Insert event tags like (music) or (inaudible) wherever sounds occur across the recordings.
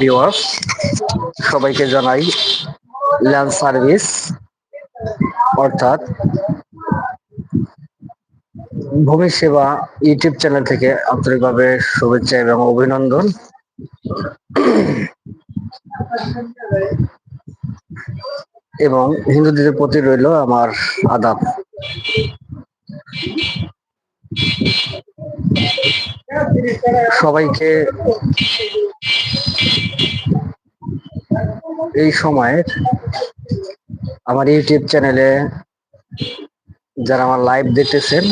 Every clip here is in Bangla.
ভিউয়ার্স সবাইকে জানাই ল্যান্ড সার্ভিস, অর্থাৎ ভূমি সেবা ইউটিউব চ্যানেল থেকে আন্তরিকভাবে শুভেচ্ছা এবং অভিনন্দন। এবং হিন্দুদের প্রতি রইল আমার আদাব। সবাইকে এই সময় আমার ইউটিউব চ্যানেলে যারা আমার লাইভ দেখতেছেন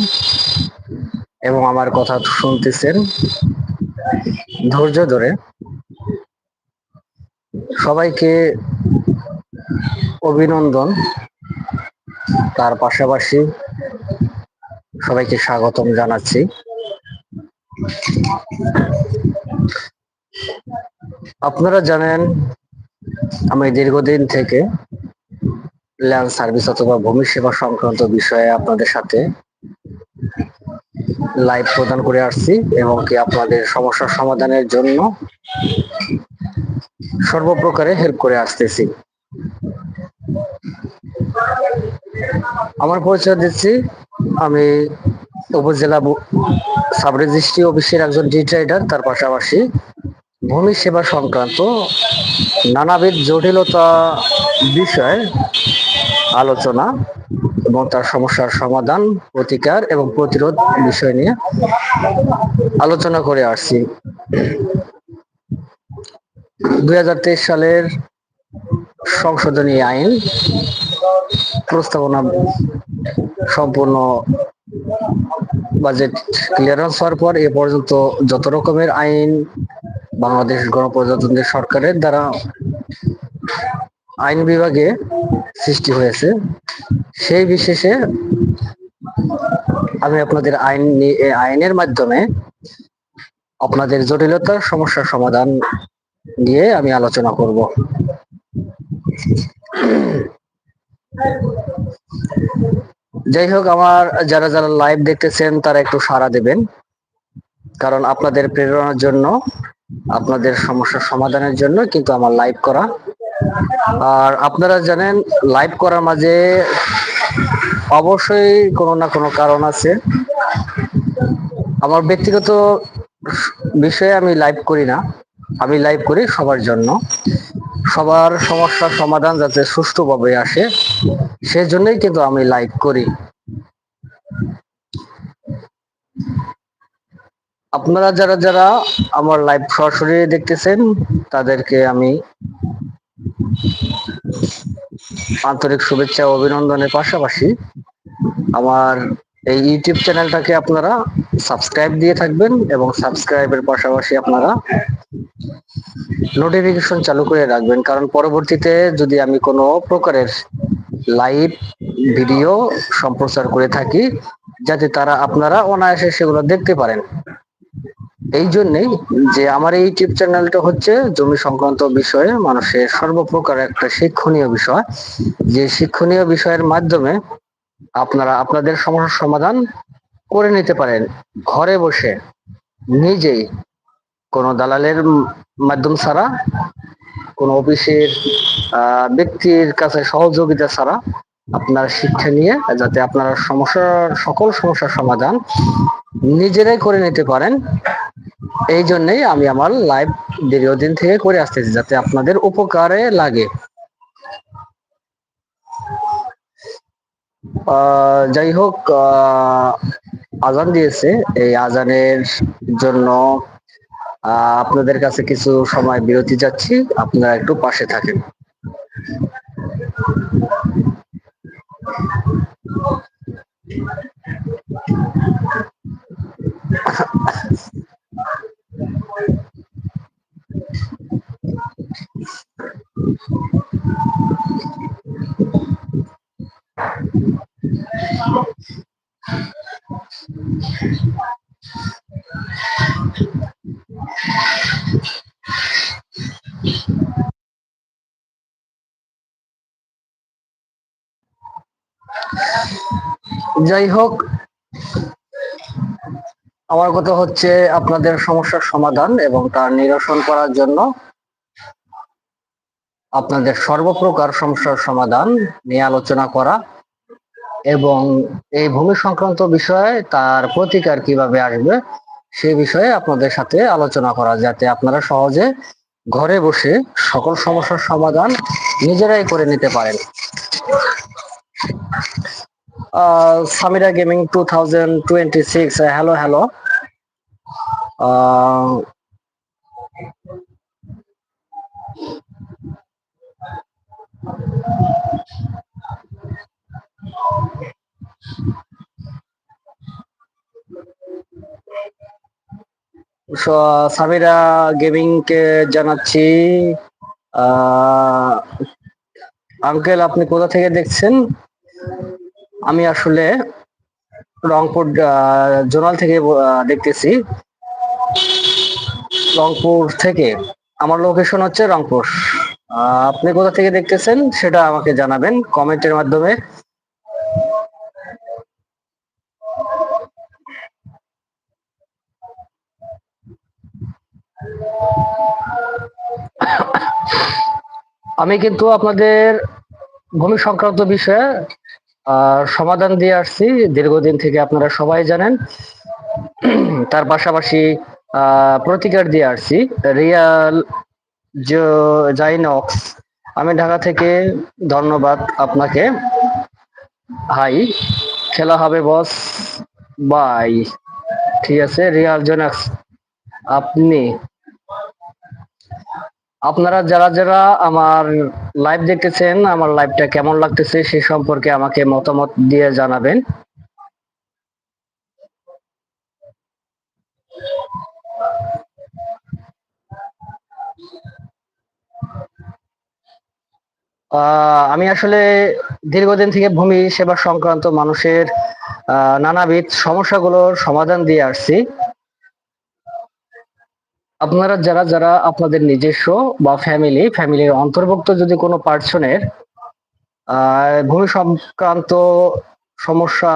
এবং আমার কথা শুনতেছেন, ধৈর্য ধরে সবাইকে অভিনন্দন। তার পাশাপাশি সবাইকে স্বাগতম জানাচ্ছি। আপনারা জানেন, আমি দীর্ঘদিন থেকে ল্যান্ড সার্ভিস অথবা ভূমি সেবা সংক্রান্ত বিষয়ে আপনাদের সাথে লাইভ প্রদান করে আসছি এবং কি আপনাদের সমস্যার সমাধানের জন্য সর্বপ্রকারে হেল্প করে আসতেছি। আমার পরিচয় দিচ্ছি আমি উপজেলা সাব রেজিস্ট্রি অফিসের একজন ডি ট্রেডার তার পাশাপাশি ভূমি সেবা সংক্রান্ত নানাবিধ জটিলতা বিষয়ে আলোচনা এবং তার সমস্যার সমাধান, প্রতিকার এবং প্রতিরোধ বিষয় নিয়ে আলোচনা করে আসছি। দুই হাজার তেইশ সালের সংশোধনী আইন প্রস্তাবনা সম্পূর্ণ বাজেট ক্লিয়ারেন্স হওয়ার পর এ পর্যন্ত যত রকমের আইন বাংলাদেশ গণপ্রজাতন্ত্রী সরকারের দ্বারা আইন বিভাগে সৃষ্টি হয়েছে, সেই বিশেষে আমি আপনাদের আইন আইনের মাধ্যমে আপনাদের জটিলতার সমস্যার সমাধান নিয়ে আমি আলোচনা করব। যাই হোক আমার যারা যারা লাইভ দেখতেছেন, তারা একটু সাড়া দেবেন। কারণ আপনাদের প্রেরণার জন্য, আপনাদের সমস্যার সমাধানের জন্য কিন্তু আমার লাইভ করা। আর আপনারা জানেন লাইভ করার মাঝে অবশ্যই কোনো না কোনো কারণ আছে। আমার ব্যক্তিগত বিষয়ে আমি লাইভ করি না। আমি লাইভ করি সবার জন্য। সবার সমস্যার সমাধান যাতে সুষ্ঠুভাবে আসে, সেজন্যই কিন্তু আমি লাইভ করি। আপনারা যারা যারা আমার লাইভ সরাসরি দেখতেছেন, তাদেরকে আমি আন্তরিক শুভেচ্ছা ও অভিনন্দনের পাশাপাশি আমার এই ইউটিউব চ্যানেলটাকে আপনারা সাবস্ক্রাইব দিয়ে থাকবেন এবং সাবস্ক্রাইবের পাশাপাশি আপনারা নোটিফিকেশন চালু করে রাখবেন। কারণ পরবর্তীতে যদি আমি কোনো প্রকারের লাইভ ভিডিও সম্প্রচার করে থাকি, যাতে তারা আপনারা অনায়াসে সেগুলো দেখতে পারেন। এই জন্যেই যে আমার এই ইউটিউব চ্যানেলটা হচ্ছে জমি সংক্রান্ত বিষয়ে মানুষের সর্বপ্রকার একটা শিক্ষণীয় বিষয়। যে শিক্ষণীয় বিষয়ের মাধ্যমে আপনারা আপনাদের সমস্যার সমাধান করে নিতে পারেন। ঘরে বসে নিজেই কোনো দালালের মাধ্যম ছাড়া, কোনো অফিসের ব্যক্তির কাছে সহযোগিতা ছাড়া আপনার শিক্ষা নিয়ে যাতে আপনার সমস্যার সকল সমস্যার সমাধান নিজেরাই করে নিতে পারেন। এই জন্যই আমি আমার লাইভ দীর্ঘদিন থেকে করে আসতেছি, যাতে আপনাদের উপকারে লাগে। যাই হোক আজান দিয়েছে। এই আজানের জন্য আপনাদের কাছে কিছু সময় বিরতি যাচ্ছি। আপনারা একটু পাশে থাকেন। যাই হোক আমার কথা হচ্ছে আপনাদের সমস্যার সমাধান এবং তার নিরসন করার জন্য আপনাদের সর্বপ্রকার সমস্যার সমাধান নিয়ে আলোচনা করা এবং এই ভূমি সংক্রান্ত বিষয়ে তার প্রতিকার কীভাবে আসবে সে বিষয়ে আপনাদের সাথে আলোচনা করা, যাতে আপনারা সহজে ঘরে বসে সকল সমস্যার সমাধান নিজেরাই করে নিতে পারেন। Samira gaming two thousand twenty six hello hello Samira গেমিংকে জানাচ্ছি আঙ্কেল আপনি কোথা থেকে দেখছেন? আমি আসলে রংপুর জোনাল থেকে দেখতেছি। রংপুর থেকে। আমার লোকেশন হচ্ছে রংপুর। আপনি কোথা থেকে দেখতেছেন সেটা আমাকে জানাবেন কমেন্টের মাধ্যমে। আমি কিন্তু আপনাদের ভূমি সংক্রান্ত বিষয়ে সমাধান দিয়ে আসছি। দীর্ঘদিন থেকে আপনারা সবাই জানেন। তার পাশাপাশি প্রতিকার দিয়ে আসছি। রিয়াল জাইনক্স। আমি ঢাকা থেকে ধন্যবাদ আপনাকে। হাই। খেলা হবে, বস। বাই। ঠিক আছে, রিয়াল জেনক্স। আপনি আপনারা যারা যারা আমার লাইভ দেখতেছেন, আমার লাইভটা কেমন লাগতেছে সে সম্পর্কে আমাকে মতামত দিয়ে জানাবেন। আমি আসলে দীর্ঘদিন থেকে ভূমি সেবা সংক্রান্ত মানুষের নানাবিধ সমস্যাগুলোর সমাধান দিয়ে আসছি। আপনারা যারা যারা আপনাদের নিজস্ব বা ফ্যামিলি ফ্যামিলির অন্তর্ভুক্ত যদি কোনো পার্সনের ভূমি সংক্রান্ত সমস্যা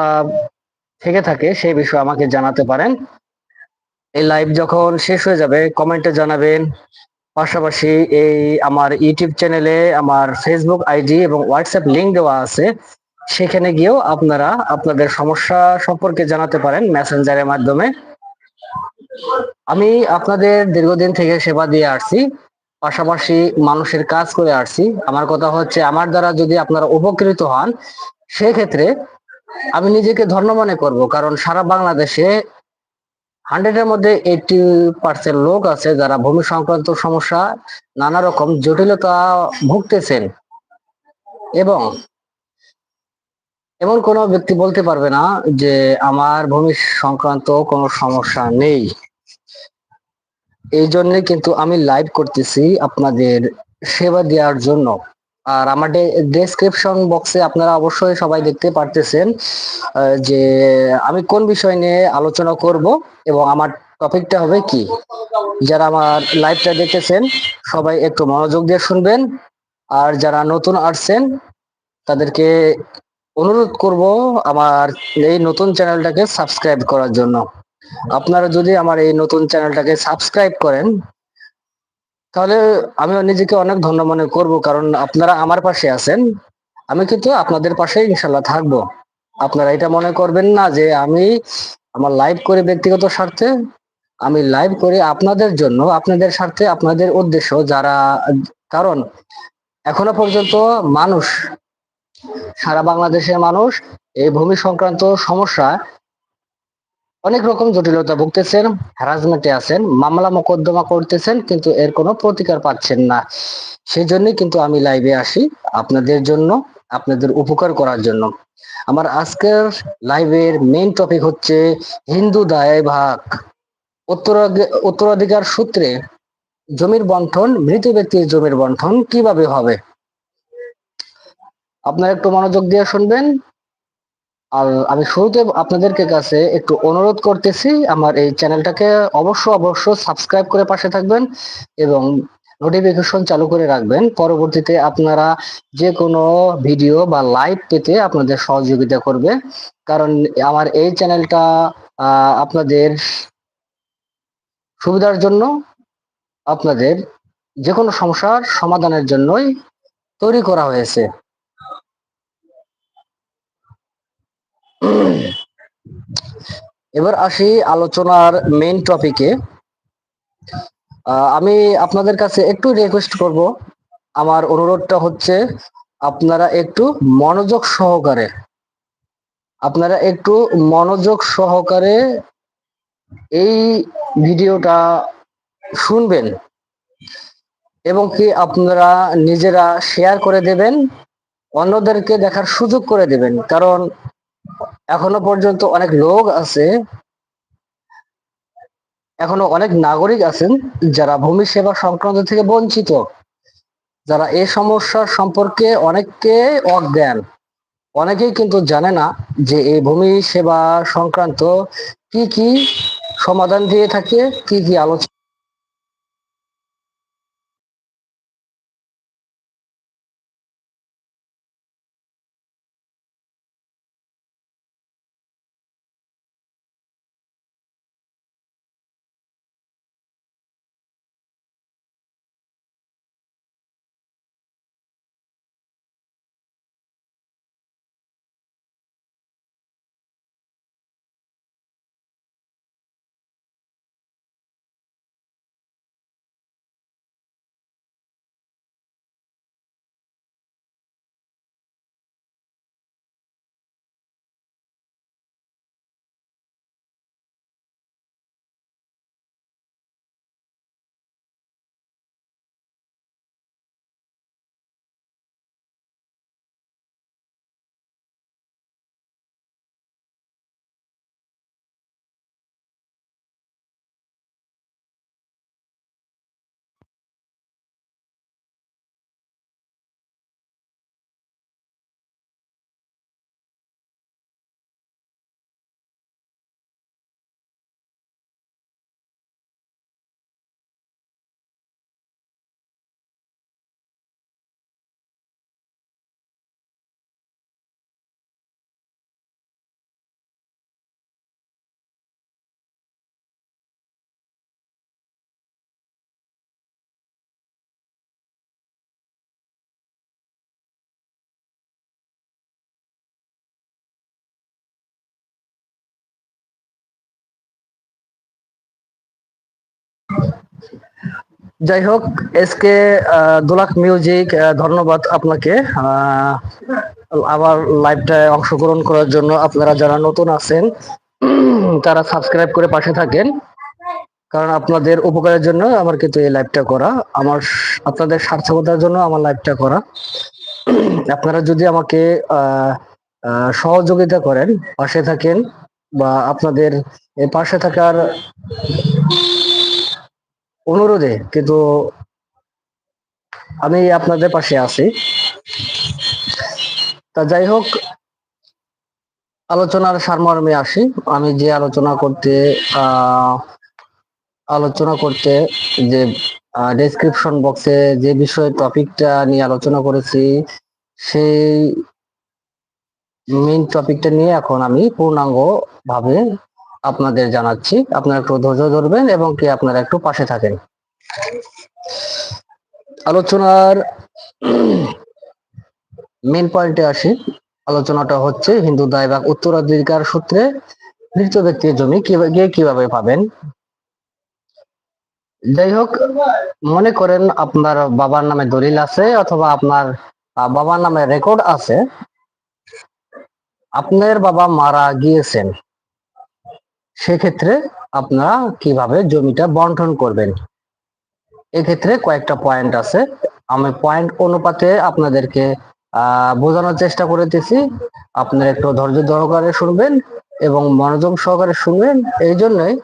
থেকে থাকে সেই বিষয়ে আমাকে জানাতে পারেন। এই লাইভ যখন শেষ হয়ে যাবে কমেন্টে জানাবেন। পাশাপাশি এই আমার ইউটিউব চ্যানেলে আমার ফেসবুক আইডি এবং হোয়াটসঅ্যাপ লিংক দেওয়া আছে। সেখানে গিয়েও আপনারা আপনাদের সমস্যা সম্পর্কে জানাতে পারেন মেসেঞ্জারের মাধ্যমে। আমি আপনাদের দীর্ঘদিন থেকে সেবা দিয়ে আসছি, পাশাপাশি মানুষের কাজ করে আসছি। আমার কথা হচ্ছে, আমার দ্বারা যদি আপনারা উপকৃত হন, সেক্ষেত্রে আমি নিজেকে ধন্য মনে করব, কারণ সারা বাংলাদেশে হান্ড্রেডের মধ্যে এইটি পার্সেন্ট লোক আছে যারা ভূমি সংক্রান্ত সমস্যা, নানা রকম জটিলতা ভুগতেছেন। এবং এমন কোনো ব্যক্তি বলতে পারবে না যে আমার ভূমি সংক্রান্ত কোনো সমস্যা নেই। এই জন্য কিন্তু আমি লাইভ করতেছি আপনাদের সেবা দেওয়ার জন্য। আর আমার ডেসক্রিপশন বক্সে আপনারা অবশ্যই সবাই দেখতে পারতেছেন যে আমি কোন বিষয় নিয়ে আলোচনা করব এবং আমার টপিকটা হবে কি। যারা আমার লাইভটা দেখেছেন সবাই একটু মনোযোগ দিয়ে শুনবেন। আর যারা নতুন আসছেন, তাদেরকে অনুরোধ করব আমার এই নতুন চ্যানেলটাকে সাবস্ক্রাইব করার জন্য। আপনারা যদি আমার এই নতুন চ্যানেলটাকে সাবস্ক্রাইব করেন, তাহলে আমি নিজেকে অনেক ধন্য মনে করব, কারণ আপনারা আমার পাশে আছেন। আমি কিন্তু আপনাদের পাশে ইনশাল্লাহ থাকব। আপনারা এটা মনে করবেন না যে আমি আমার লাইভ করে ব্যক্তিগত স্বার্থে, আমি লাইভ করি আপনাদের জন্য, আপনাদের স্বার্থে, আপনাদের উদ্দেশ্য, যারা, কারণ এখনও পর্যন্ত মানুষ সারা বাংলাদেশের মানুষ এই ভূমি সংক্রান্ত সমস্যা অনেক রকম জটিলতা ভুগতেছেন হ্যারাসমেন্টে আছেন, মামলা মোকদ্দমা করতেছেন, কিন্তু এর কোনো প্রতিকার পাচ্ছেন না। সেই জন্যই কিন্তু আমি লাইভে আসি আপনাদের জন্য, আপনাদের উপকার করার জন্য। আমার আজকের লাইভের মেইন টপিক হচ্ছে হিন্দু দায় ভাগ। উত্তরাধি- উত্তরাধিকার সূত্রে জমির বন্টন, মৃত ব্যক্তির জমির বন্টন কীভাবে হবে? আপনারা একটু মনোযোগ দিয়ে শুনবেন। আর আমি শুরুতে আপনাদেরকে কাছে একটু অনুরোধ করতেছি, আমার এই চ্যানেলটাকে অবশ্য অবশ্য সাবস্ক্রাইব করে পাশে থাকবেন এবং নোটিফিকেশন চালু করে রাখবেন। পরবর্তীতে আপনারা যে কোনো ভিডিও বা লাইভ পেতে আপনাদের সহযোগিতা করবে। কারণ আমার এই চ্যানেলটা আপনাদের সুবিধার জন্য আপনাদের যে কোনো সমস্যার সমাধানের জন্যই তৈরি করা হয়েছে। এবার আসি আলোচনার মেইন টপিকে আমি আপনাদের কাছে একটু রিকোয়েস্ট করব। আমার অনুরোধটা হচ্ছে, আপনারা একটু মনোযোগ সহকারে, আপনারা একটু মনোযোগ সহকারে এই ভিডিওটা শুনবেন এবং কি আপনারা নিজেরা শেয়ার করে দেবেন, অন্যদেরকে দেখার সুযোগ করে দেবেন। কারণ এখনও পর্যন্ত অনেক লোক আছে, এখনও অনেক নাগরিক আছেন যারা ভূমি সেবা সংক্রান্ত থেকে বঞ্চিত, যারা এই সমস্যার সম্পর্কে অনেককে অজ্ঞান। অনেকেই কিন্তু জানে না যে এই ভূমি সেবা সংক্রান্ত কি কি সমাধান দিয়ে থাকে, কি কি আলোচনা যাই হোক এসকে দোলাক মিউজিক ধন্যবাদ আপনাকে। আবার লাইভটায় অংশগ্রহণ করার জন্য আপনারা যারা নতুন আছেন, (clears throat) তারা সাবস্ক্রাইব করে পাশে থাকেন। কারণ আপনাদের উপকারের জন্য আমার কিন্তু এই লাইভটা করা। আমার আপনাদের সার্থকতার জন্য আমার লাইভটা করা। (clears throat) আপনারা যদি আমাকে সহযোগিতা করেন, পাশে থাকেন বা আপনাদের পাশে থাকার অনুরোধে, কিন্তু আমি আপনাদের পাশে আছি। তা যাই হোক, আলোচনার সারমর্মে আসি। আমি যে আলোচনা করতে আলোচনা করতে যে ডেসক্রিপশন বক্সে যে বিষয় টপিকটা নিয়ে আলোচনা করেছি, সেই মেইন টপিকটা নিয়ে এখন আমি পূর্ণাঙ্গ ভাবে আপনাদের জানাচ্ছি, আপনারা একটু ধৈর্য ধরবেন এবং কি আপনারা একটু পাশে থাকেন। আলোচনার মেন পয়েন্টে আসি। আলোচনাটা হচ্ছে হিন্দু দায়বাগ উত্তরাধিকার সূত্রে মৃত ব্যক্তির জমি কীভাবে কীভাবে পাবেন? যাই হোক, মনে করেন আপনার বাবার নামে দলিল আছে অথবা আপনার বাবার নামে রেকর্ড আছে। আপনার বাবা মারা গিয়েছেন। সেক্ষেত্রে আপনারা কীভাবে জমিটা বন্টন করবেন? এক্ষেত্রে কয়েকটা পয়েন্ট আছে। আমি পয়েন্ট অনুপাতে আপনাদেরকে বোঝানোর চেষ্টা করেতেছি। আপনারা একটু ধৈর্য সহকারে শুনবেন এবং মনোযোগ সহকারে শুনবেন। এই জন্যই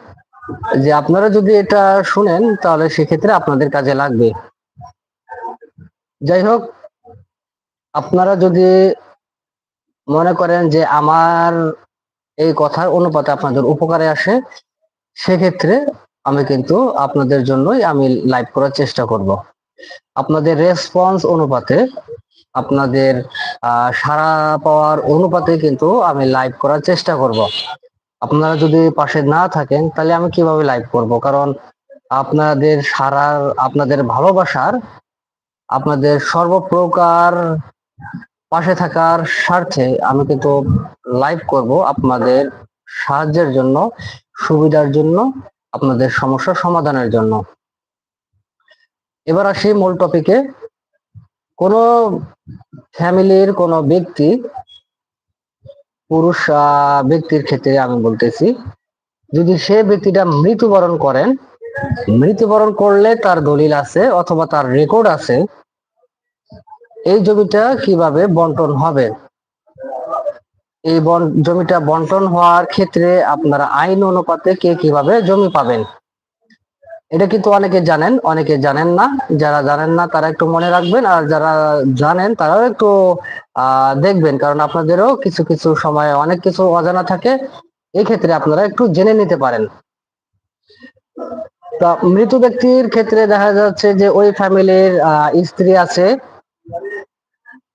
যে আপনারা যদি এটা শুনেন, তাহলে সেক্ষেত্রে আপনাদের কাজে লাগবে। যাই হোক, আপনারা যদি মনে করেন যে আমার এই কথার অনুপাতে আপনাদের উপকারে আসে, সেক্ষেত্রে আমি কিন্তু আপনাদের জন্যই আমি লাইভ করার চেষ্টা করব। আপনাদের রেসপন্স অনুপাতে, আপনাদের সারা পাওয়ার অনুপাতে কিন্তু আমি লাইভ করার চেষ্টা করব। আপনারা যদি পাশে না থাকেন, তাহলে আমি কীভাবে লাইভ করব? কারণ আপনাদের সারার আপনাদের ভালোবাসার, আপনাদের সর্বপ্রকার পাশে থাকার স্বার্থে আমি কিন্তু লাইভ করব আপনাদের সাহায্যের জন্য, সুবিধার জন্য, আপনাদের সমস্যা সমাধানের জন্য। এবার আসি মূল টপিকে কোন ফ্যামিলির কোন ব্যক্তি, পুরুষ ব্যক্তির ক্ষেত্রে আমি বলতেছি, যদি সে ব্যক্তিটা মৃত্যুবরণ করেন, মৃত্যুবরণ করলে তার দলিল আছে অথবা তার রেকর্ড আছে এই জমিটা কীভাবে বন্টন হবে? এই জমিটা বন্টন হওয়ার ক্ষেত্রে আপনারা আইন অনুপাতে কে কীভাবে জমি পাবেন? এটা কিন্তু অনেকে জানেন অনেকে জানেন না। যারা জানেন না, তারা একটু মনে রাখবেন। আর যারা জানেন, তারাও একটু দেখবেন। কারণ আপনাদেরও কিছু কিছু সময় অনেক কিছু অজানা থাকে। এই ক্ষেত্রে আপনারা একটু জেনে নিতে পারেন। তা মৃত ব্যক্তির ক্ষেত্রে দেখা যাচ্ছে যে ওই ফ্যামিলির স্ত্রী আছে।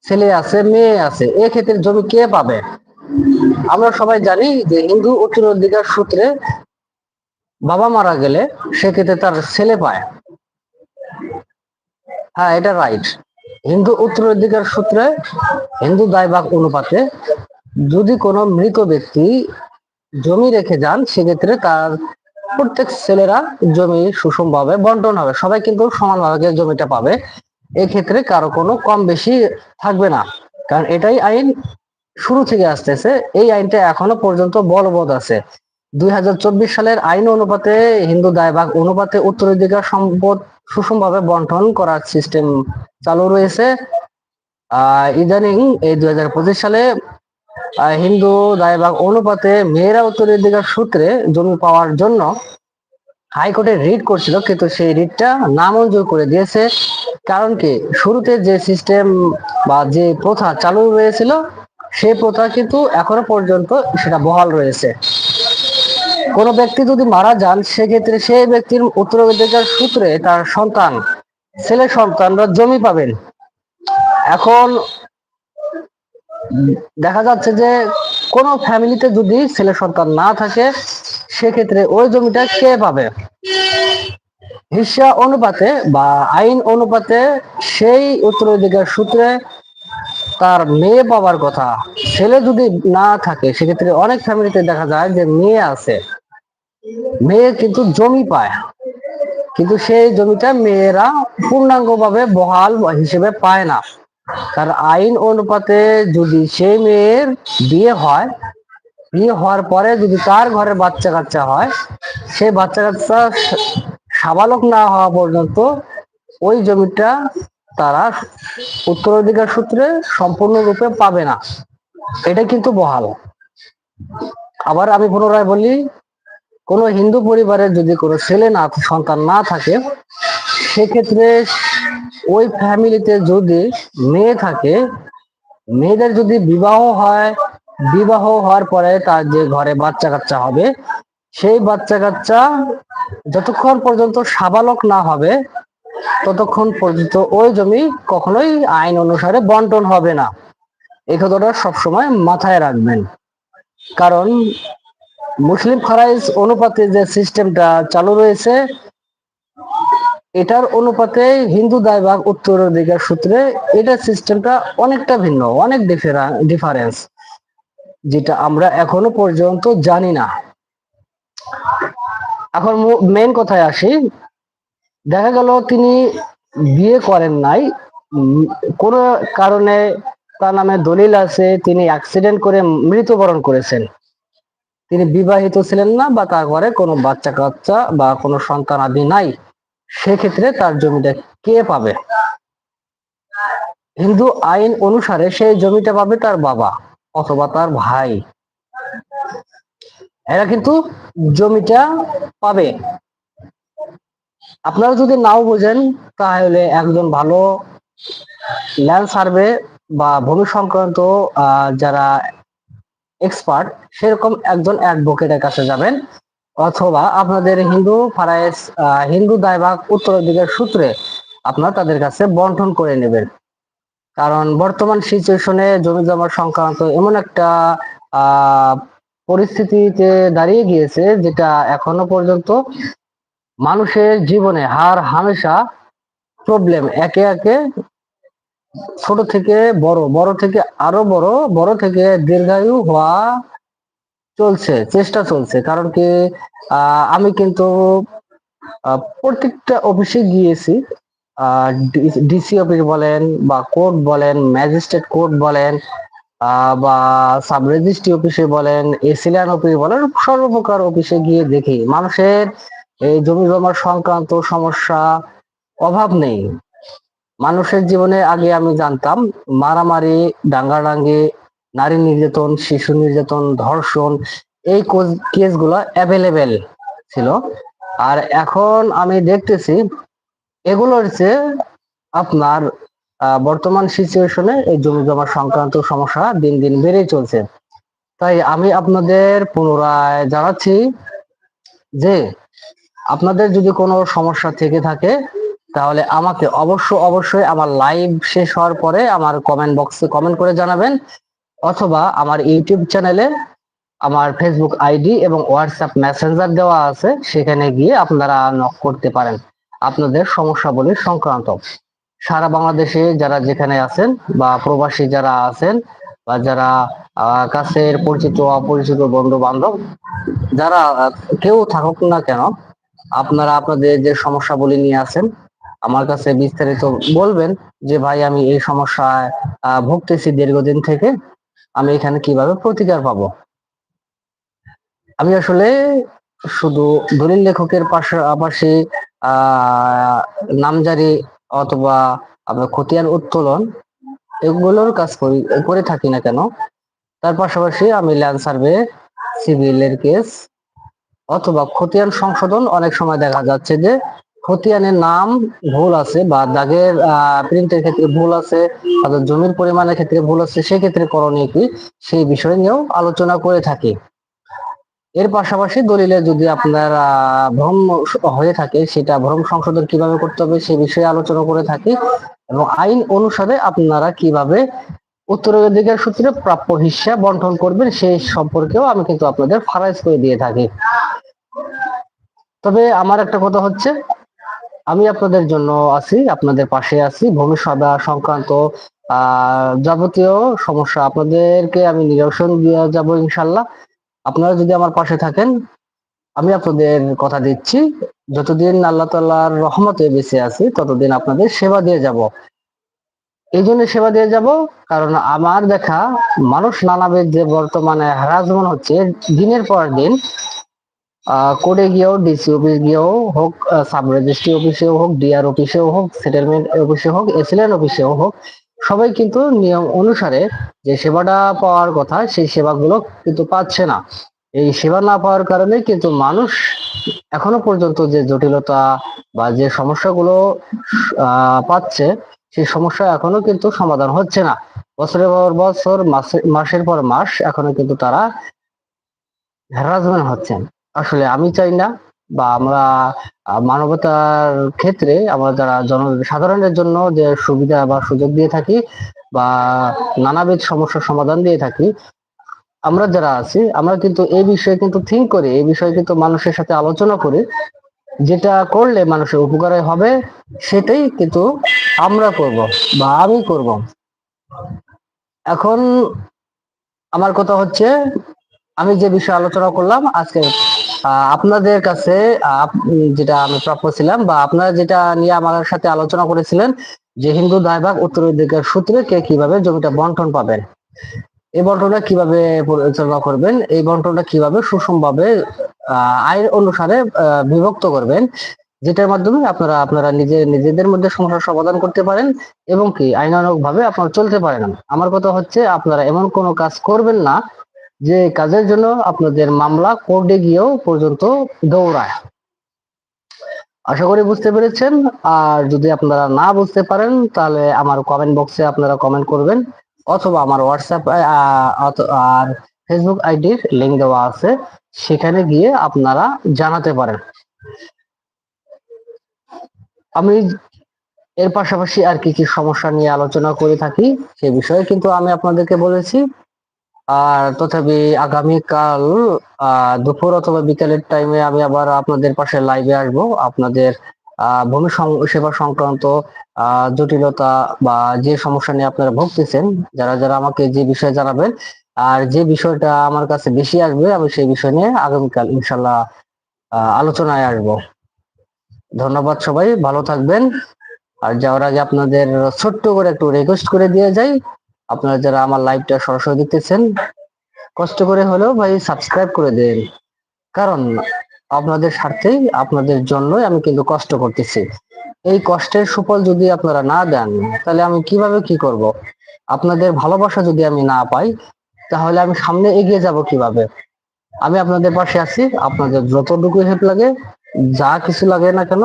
ছেলে আছে, মেয়ে আছে, এক্ষেত্রে জমি কে পাবে? আমরা সবাই জানি যে হিন্দু উত্তরাধিকার সূত্রে বাবা মারা গেলে সেক্ষেত্রে তার ছেলে পায়। হ্যাঁ এটা রাইট হিন্দু উত্তরাধিকার সূত্রে হিন্দু দায়ভাগ অনুপাতে যদি কোনো মৃত ব্যক্তি জমি রেখে যান, সেক্ষেত্রে তার প্রত্যেক ছেলেরা জমি সুষমভাবে বন্টন হবে। সবাই কিন্তু সমানভাবে জমিটা পাবে। এক্ষেত্রে কারও কোনো কম বেশি থাকবে না। কারণ এটাই আইন শুরু থেকে আসতেছে। এই আইনটা এখনও পর্যন্ত বলবৎ আছে। দুই হাজার চব্বিশ সালের আইন অনুপাতে হিন্দু দায়ভাগ অনুপাতে উত্তরাধিকার সম্পদ সুষমভাবে বন্টন করার সিস্টেম চালু রয়েছে। ইদানিং এই দুই হাজার পঁচিশ সালে হিন্দু দায়ভাগ অনুপাতে মেয়েরা উত্তরাধিকার সূত্রে জমি পাওয়ার জন্য হাইকোর্টে রিট করছিল, কিন্তু সেই রিটটা নামঞ্জুর করে দিয়েছে। কারণ কি? শুরুতে যে সিস্টেম বা যে প্রথা চালু রয়েছিল সেই প্রথা কিন্তু এখনও পর্যন্ত সেটা বহাল রয়েছে। কোন ব্যক্তি যদি মারা যান, সেক্ষেত্রে সেই ব্যক্তির উত্তরাধিকার সূত্রে তার সন্তান, ছেলে সন্তানরা জমি পাবেন। এখন দেখা যাচ্ছে যে কোন ফ্যামিলিতে যদি ছেলে সন্তান না থাকে, সেক্ষেত্রে ওই জমিটা কে পাবে? হিসা অনুপাতে বা আইন অনুপাতে সেই উত্তরাধিকার সূত্রে তার মেয়ে পাওয়ার কথা। ছেলে যদি না থাকে, সেক্ষেত্রে অনেক ফ্যামিলিতে দেখা যায় যে মেয়ে আছে। মেয়ে কিন্তু জমি পায়। কিন্তু সেই জমিটা মেয়েরা পূর্ণাঙ্গভাবে বহাল হিসেবে পায় না। তার আইন অনুপাতে যদি সেই মেয়ের বিয়ে হয়, বিয়ে হওয়ার পরে যদি তার ঘরে বাচ্চা কাচ্চা হয়, সেই বাচ্চা কাচ্চা সাবালক না হওয়া পর্যন্ত ওই জমিটা তারা উত্তরাধিকার সূত্রে সম্পূর্ণরূপে পাবে না। এটা কিন্তু বহাল। আবার আমি পুনরায় বলি, কোনো হিন্দু পরিবারের যদি কোনো ছেলে না, সন্তান না থাকে, সেক্ষেত্রে ওই ফ্যামিলিতে যদি মেয়ে থাকে, মেয়েদের যদি বিবাহ হয়, বিবাহ হওয়ার পরে তার যে ঘরে বাচ্চা কাচ্চা হবে সেই বাচ্চা কাচ্চা যতক্ষণ পর্যন্ত সাবালক না হবে, ততক্ষণ পর্যন্ত ওই জমি কখনোই আইন অনুসারে বন্টন হবে না। এই কথাটা সবসময় মাথায় রাখবেন। কারণ মুসলিম ফারাইজ অনুপাতে যে সিস্টেমটা চালু রয়েছে, এটার অনুপাতে হিন্দু দায়ভাগ উত্তরাধিকার সূত্রে এটার সিস্টেমটা অনেকটা ভিন্ন, অনেক ডিফারেন্স যেটা আমরা এখনও পর্যন্ত জানি না। এখন মেন কথায় আসি। দেখা গেল তিনি বিয়ে করেন নাই। কোনো কারণে তার নামে দলিল আছে, তিনি অ্যাক্সিডেন্ট করে মৃত্যুবরণ করেছেন। তিনি বিবাহিত ছিলেন না বা তার ঘরে কোনো বাচ্চা কাচ্চা বা কোনো সন্তান আদি নাই। সেক্ষেত্রে তার জমিটা কে পাবে? হিন্দু আইন অনুসারে সেই জমিটা পাবে তার বাবা অথবা তার ভাই। এরা কিন্তু জমিটা পাবে। আপনারা যদি নাও বোঝেন, তাহলে একজন ভালো ল্যান্ড সার্ভে বা ভূমি সংক্রান্ত যারা এক্সপার্ট সেরকম একজন অ্যাডভোকেটের কাছে যাবেন। অথবা আপনাদের হিন্দু ফারাইস হিন্দু দায়ভাগ উত্তরাধিকার সূত্রে আপনারা তাদের কাছে বন্টন করে নেবেন। কারণ বর্তমান সিচুয়েশনে জমি জমার সংক্রান্ত এমন একটা পরিস্থিতিতে দাঁড়িয়ে গিয়েছে, যেটা এখনও পর্যন্ত মানুষের জীবনে হার, হামেশা প্রবলেম একে একে ছোট থেকে বড় বড় থেকে আরও বড় বড় থেকে দীর্ঘায়ু হওয়া চলছে, চেষ্টা চলছে। কারণ কি আমি কিন্তু প্রত্যেকটা অফিসে গিয়েছি ডিসি অফিস বলেন বা কোর্ট বলেন ম্যাজিস্ট্রেট কোর্ট বলেন বা সাব রেজিস্ট্রি অফিসে বলেন, এসিলিয়ান অফিস বলেন, সর্বপ্রকার অফিসে গিয়ে দেখি মানুষের এই জমি জমার সংক্রান্ত সমস্যা, অভাব নেই। মানুষের জীবনে আগে আমি জানতাম, মারামারি, ডাঙ্গাডাঙ্গি, নারী নির্যাতন, শিশু নির্যাতন, ধর্ষণ, এই কেসগুলো অ্যাভেলেবেল ছিল। আর এখন আমি দেখতেছি, এগুলোর চেয়ে আপনার বর্তমান সিচুয়েশনে এই জমি জমা সংক্রান্ত সমস্যা দিন দিন বেড়েই চলছে। তাই আমি আপনাদের পুনরায় জানাচ্ছি যে আপনাদের যদি কোনো সমস্যা থেকে থাকে, তাহলে আমাকে অবশ্য অবশ্যই আমার লাইভ শেষ হওয়ার পরে আমার কমেন্ট বক্সে কমেন্ট করে জানাবেন, অথবা আমার ইউটিউব চ্যানেলে আমার ফেসবুক আইডি এবং হোয়াটসঅ্যাপ মেসেঞ্জার দেওয়া আছে, সেখানে গিয়ে আপনারা নক করতে পারেন। আপনাদের সমস্যাবলী সংক্রান্ত। সারা বাংলাদেশে যারা যেখানে আছেন বা প্রবাসী যারা আছেন বা যারা কাছের পরিচিত, অপরিচিত বন্ধু বান্ধব যারা কেউ থাকুক না কেন, আপনারা আপনাদের যে সমস্যাবলী নিয়ে আছেন, আমার কাছে বিস্তারিত বলবেন যে, ভাই, আমি এই সমস্যায় ভুগতেছি দীর্ঘদিন থেকে, আমি এখানে কীভাবে প্রতিকার পাবো? আমি আসলে শুধু দলিল লেখকের পাশাপাশি, আহ, নামজারি অথবা আপনার খতিয়ান উত্তোলন এগুলোর কাজ করি, করে থাকি না কেন? তার পাশাপাশি আমি ল্যান্ড সার্ভে সিভিলের কেস অথবা খতিয়ান সংশোধন অনেক সময় দেখা যাচ্ছে যে খতিয়ানের নাম ভুল আছে বা দাগের প্রিন্টের ক্ষেত্রে ভুল আছে জমির পরিমাণের ক্ষেত্রে ভুল আছে, সেক্ষেত্রে করণীয় কি? সেই বিষয় নিয়েও আলোচনা করে থাকি। এর পাশাপাশি দলিলে যদি আপনার ভ্রম হয়ে থাকে, সেটা ভ্রম সংশোধন কীভাবে করতে হবে সে বিষয়ে আলোচনা করে থাকি এবং আইন অনুসারে আপনারা কীভাবে উত্তরাধিকার সূত্রে প্রাপ্য হিস্সা বন্টন করবেন সেই সম্পর্কেও আমি কিন্তু আপনাদের ফারাইজ করে দিয়ে থাকি। তবে আমার একটা কথা হচ্ছে, আমি আপনাদের জন্য আছি, আপনাদের পাশে আছি। ভূমি সভা সংক্রান্ত, আহ, যাবতীয় সমস্যা আপনাদেরকে আমি নিরসন দিয়ে যাব ইনশাল্লাহ। আপনারা যদি আমার পাশে থাকেন, আমি আপনাদের কথা দিচ্ছি। যতদিন আল্লাহ তাল্লাহর রহমতে বেঁচে আছি, ততদিন আপনাদের সেবা দিয়ে যাব। এই জন্য সেবা দিয়ে যাব, কারণ আমার দেখা মানুষ নানাবিধ যে বর্তমানে হ্যারাসমেন্ট হচ্ছে, দিনের পর দিন কোর্টে গিয়েও, ডিসি অফিস গিয়েও হোক সাব রেজিস্ট্রি অফিসেও হোক, ডিআর অফিসেও হোক, সেটেলমেন্ট অফিসে হোক এসিলেন অফিসেও হোক সবাই কিন্তু নিয়ম অনুসারে যে সেবাটা পাওয়ার কথা, সেই সেবাগুলো কিন্তু পাচ্ছে না। এই সেবা না পাওয়ার কারণে কিন্তু মানুষ এখনও পর্যন্ত যে জটিলতা বা যে সমস্যাগুলো পাচ্ছে, সেই সমস্যা এখনও কিন্তু সমাধান হচ্ছে না। বছরের পর বছর, মাসে- মাসের পর মাস এখনও কিন্তু তারা হ্যারাসমেন্ট হচ্ছেন। আসলে আমি চাই না বা আমরা মানবতার ক্ষেত্রে আমরা যারা জন, সাধারণের জন্য যে সুবিধা বা সুযোগ দিয়ে থাকি বা নানাবিধ সমস্যার সমাধান দিয়ে থাকি, আমরা যারা আছি, আমরা কিন্তু এই বিষয়ে কিন্তু থিঙ্ক করি এই বিষয়ে কিন্তু মানুষের সাথে আলোচনা করি। যেটা করলে মানুষের উপকারে হবে, সেটাই কিন্তু আমরা করব বা আমি করব। এখন আমার কথা হচ্ছে, আমি যে বিষয়ে আলোচনা করলাম আজকে আপনাদের কাছে যেটা আমি প্রাপ্য ছিলাম বা আপনারা যেটা নিয়ে আমার সাথে আলোচনা করেছিলেন যে হিন্দু দায়ভাগ উত্তরাধিকার সূত্রে কে কীভাবে জমিটা বন্টন পাবেন। এই বন্টনটা কীভাবে পরিচালনা করবেন, এই বন্টনটা কীভাবে সুষমভাবে আইন অনুসারে বিভক্ত করবেন, যেটার মাধ্যমে আপনারা আপনারা নিজে, নিজেদের মধ্যে সমস্যার সমাধান করতে পারেন এবং কি আইনানুগ ভাবে আপনারা চলতে পারেন। আমার কথা হচ্ছে, আপনারা এমন কোনো কাজ করবেন না যে কাজের জন্য আপনাদের মামলা কোর্টে গিয়েও পর্যন্ত দৌড়ায়। আশা করি বুঝতে পেরেছেন। আর যদি আপনারা না বুঝতে পারেন, তাহলে আমার কমেন্ট বক্সে আপনারা কমেন্ট করবেন, অথবা আমার হোয়াটসঅ্যাপ আর ফেসবুক আইডির লিঙ্ক দেওয়া আছে, সেখানে গিয়ে আপনারা জানাতে পারেন। আমি এর পাশাপাশি আর কি কি সমস্যা নিয়ে আলোচনা করে থাকি, সে বিষয়ে কিন্তু আমি আপনাদেরকে বলেছি। আর তথাপি আগামীকাল দুপুর অথবা বিকেলের টাইমে আমি আবার আপনাদের পাশে লাইভে আসব। আপনাদের ভূমি সেবা সংক্রান্ত জটিলতা বা যে সমস্যা নিয়ে আপনারা ভুগতেছেন, যারা যারা আমাকে যে বিষয়ে জানাবেন, আর যে বিষয়টা আমার কাছে বেশি আসবে, আমি সেই বিষয় নিয়ে আগামীকাল ইনশাল্লাহ আলোচনায় আসব। ধন্যবাদ সবাই, ভালো থাকবেন। আর যাওয়ার আগে আপনাদের ছোট্ট করে একটু রিকোয়েস্ট করে দিয়ে যাই। আপনারা যারা আমার লাইভটা সরাসরি দেখতেছেন, কষ্ট করে হলেও ভাই সাবস্ক্রাইব করে দেন। কারণ আপনাদের স্বার্থেই আপনাদের জন্যই আমি কিন্তু কষ্ট করতেছি। এই কষ্টের সুফল যদি আপনারা না দেন, তাহলে আমি কীভাবে কি করব? আপনাদের ভালোবাসা যদি আমি না পাই, তাহলে আমি সামনে এগিয়ে যাব কীভাবে? আমি আপনাদের পাশে আছি, আপনাদের যতটুকু হেল্প লাগে, যা কিছু লাগে না কেন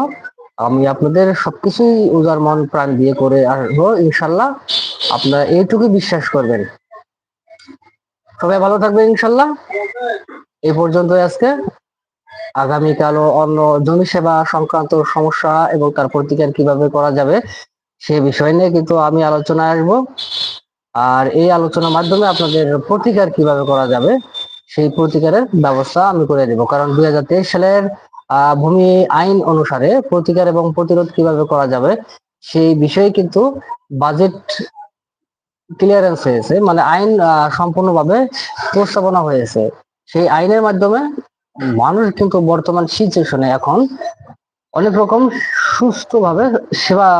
আমি আপনাদের সবকিছুই উদার মন প্রাণ দিয়ে করে আসব ইনশাল্লাহ আপনারা এইটুকু বিশ্বাস করবেন। সবাই ভালো থাকবেন, ইনশাল্লাহ। এই পর্যন্ত আজকে। আগামীকালও অন্য জমি সেবা সংক্রান্ত সমস্যা এবং তার প্রতিকার কীভাবে করা যাবে সে বিষয় নিয়ে কিন্তু আমি আলোচনায় আসব। আর এই আলোচনার মাধ্যমে আপনাদের প্রতিকার কীভাবে করা যাবে সেই প্রতিকারের ব্যবস্থা আমি করে দেব। কারণ দুই হাজার তেইশ সালের ভূমি আইন অনুসারে প্রতিকার এবং প্রতিরোধ কীভাবে করা যাবে, সেই বিষয়ে কিন্তু বাজেট ক্লিয়ারেন্স হয়েছে। মানে আইন সম্পূর্ণভাবে প্রস্তাবনা হয়েছে। সেই আইনের মাধ্যমে মানুষ কিন্তু বর্তমান সিচুয়েশনে এখন অনেক রকম সুস্থভাবে সেবা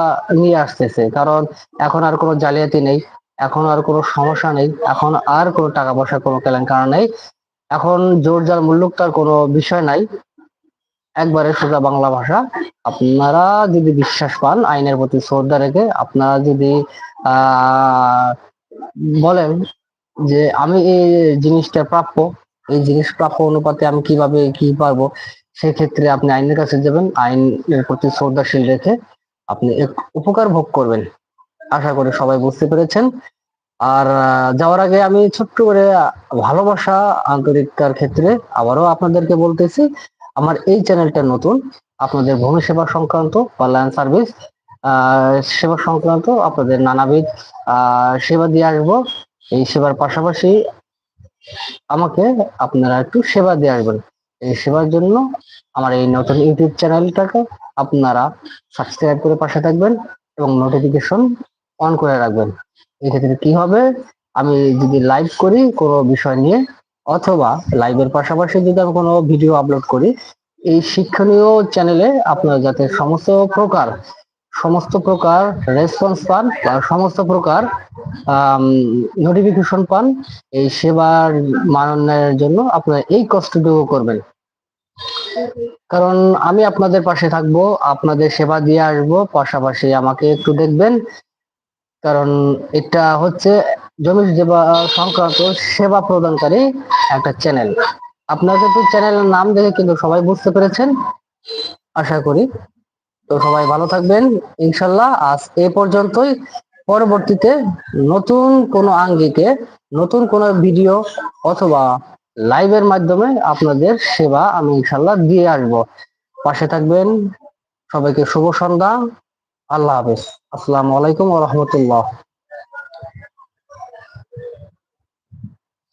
নিয়ে আসতেছে। কারণ এখন আর কোনো জালিয়াতি নেই, এখন আর কোনো সমস্যা নেই, এখন আর কোনো টাকা পয়সার কোনো কেলেঙ্কার নেই। এখন জোর যার মুল্লুকটার কোনো বিষয় নাই। একবারে সোজা বাংলা ভাষা। আপনারা যদি বিশ্বাস পান, আইনের প্রতি শ্রদ্ধা রেখে আপনারা যদি বলেন যে আমি এই জিনিসটা প্রাপ্য, এই জিনিস প্রাপ্য অনুপাতে আমি কীভাবে কি পারব, সেক্ষেত্রে আপনি আইনের কাছে যাবেন, আইনের প্রতি শ্রদ্ধাশীল রেখে আপনি উপকার ভোগ করবেন। আশা করি সবাই বুঝতে পেরেছেন। আর যাওয়ার আগে আমি ছোট্ট করে ভালোবাসা আন্তরিকতার ক্ষেত্রে আবারও আপনাদেরকে বলতেছি আমার এই চ্যানেলটা নতুন, আপনাদের ভূমি সেবা সংক্রান্ত বা ল্যান্ড সার্ভিস সেবা সংক্রান্ত আপনাদের নানাবিধ সেবা দিয়ে আসব। এই সেবার পাশাপাশি আমাকে আপনারা একটু সেবা দিয়ে আসবেন। এই সেবার জন্য আমার এই নতুন ইউটিউব চ্যানেলটাকে আপনারা সাবস্ক্রাইব করে পাশে থাকবেন এবং নোটিফিকেশন অন করে রাখবেন। এক্ষেত্রে কি হবে? আমি যদি লাইভ করি কোনো বিষয় নিয়ে অথবা লাইভের পাশাপাশি যদি আমি কোনো ভিডিও আপলোড করি, এই শিক্ষণীয় চ্যানেলে আপনারা যাতে সমস্ত প্রকার সমস্ত প্রকার রেসপন্স পান বা সমস্ত প্রকার নোটিফিকেশন পান, এই সেবার মাননের জন্য আপনারা এই কষ্টটুকু করবেন। কারণ আমি আপনাদের পাশে থাকব, আপনাদের সেবা দিয়ে আসব, পাশাপাশি আমাকে একটু দেখবেন। কারণ এটা হচ্ছে জমি সংক্রান্ত সেবা প্রদানকারী একটা চ্যানেল আপনারা কিন্তু চ্যানেলের নাম দেখে কিন্তু সবাই বুঝতে পেরেছেন। আশা করি। তো সবাই ভালো থাকবেন, ইনশাল্লাহ। আজ এ পর্যন্তই। পরবর্তীতে নতুন কোনো আঙ্গিকে, নতুন কোনো ভিডিও অথবা লাইভের মাধ্যমে আপনাদের সেবা আমি ইনশাল্লাহ দিয়ে আসব। পাশে থাকবেন। সবাইকে শুভ সন্ধ্যা। আল্লাহ হাফেজ। আসসালামু আলাইকুম রাহমাতুল্লাহ।